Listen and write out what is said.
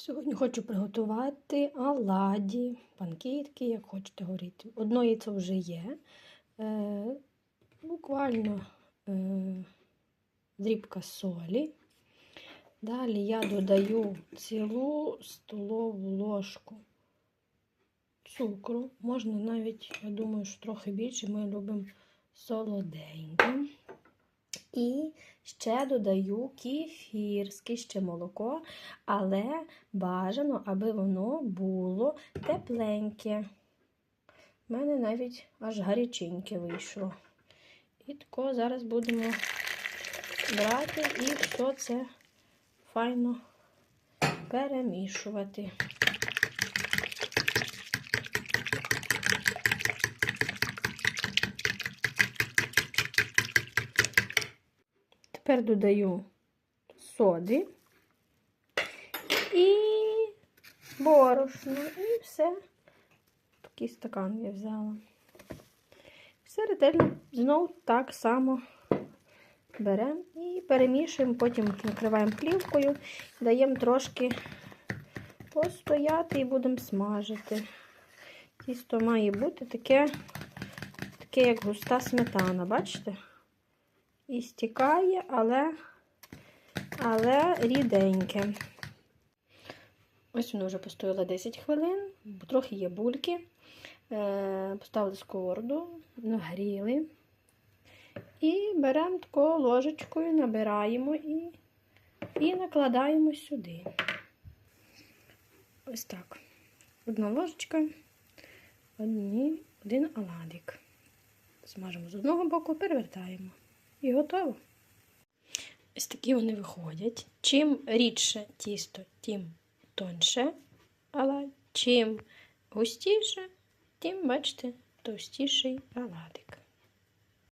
Сьогодні хочу приготувати оладі, панкейки, як хочете говорити. Одно яйце вже є. Е, буквально е, дрібка солі. Далі я додаю цілу столову ложку цукру. Можна навіть, я думаю, що трохи більше. Ми любимо солоденьке. І ще додаю кефір, ще молоко, але бажано, аби воно було тепленьке. У мене навіть аж гаряченьке вийшло. І тако зараз будемо брати і все це файно перемішувати. Тепер додаю соди і борошно, і все. Такий стакан я взяла. Все ретельно знову так само беремо і перемішуємо, потім накриваємо плівкою, даємо трошки постояти і будемо смажити. Тісто має бути таке, таке як густа сметана, бачите? І стікає, але, але ріденьке. Ось воно вже постояло 10 хвилин, трохи є бульки. Е, Поставили сковороду, нагріли. І беремо таку ложечкою, набираємо і, і накладаємо сюди. Ось так. Одна ложечка, одні, один оладик. Смажимо з одного боку, перевертаємо. І готово. Ось такі вони виходять. Чим рідше тісто, тим тоньше, але чим густіше, тим, бачите, товстіший оладик.